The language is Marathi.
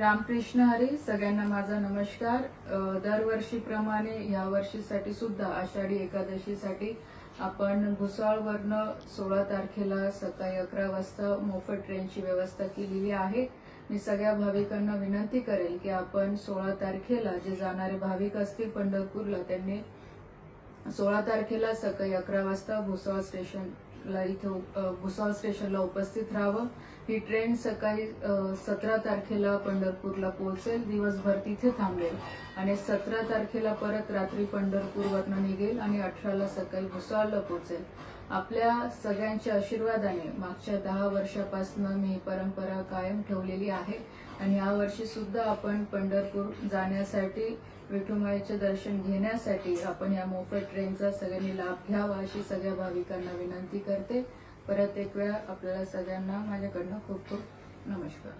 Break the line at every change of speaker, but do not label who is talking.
रामकृष्ण हरी सगळ्यांना माझा नमस्कार. दरवर्षीप्रमाणे या वर्षीसाठी सुद्धा आषाढी एकादशीसाठी आपण घुसाळवरनं सोळा तारखेला सकाळी अकरा वाजता मोफत ट्रेनची व्यवस्था केलेली आहे. मी सगळ्या भाविकांना विनंती करेल की आपण सोळा तारखेला जे जाणारे भाविक असतील पंढरपूरला त्यांनी सोळा तारखेला सकाळी अकरा वाजता भुसावळ ला इथं भुसावळ स्टेशनला उपस्थित राहावं. ही ट्रेन सकाळी सतरा तारखेला पंढरपूरला पोहोचेल. दिवसभर तिथे थांबेल. आणि सतरा तारखेला परत रात्री पंढरपूरवरनं निघेल आणि अठराला सकाळी भुसावळला पोहोचेल. आपल्या सगळ्यांच्या आशीर्वादाने मागच्या दहा वर्षापासून मी परंपरा कायम ठेवलेली आहे. आणि या वर्षी सुद्धा आपण पंढरपूर जाण्यासाठी विठुमाईचे दर्शन घेण्यासाठी आपण या मोफत ट्रेनचा सगळ्यांनी लाभ घ्यावा अशी सगळ्या भाविकांना विनंती करते. परत एक वेळा आपल्याला सगळ्यांना माझ्याकडनं खूप खूप नमस्कार.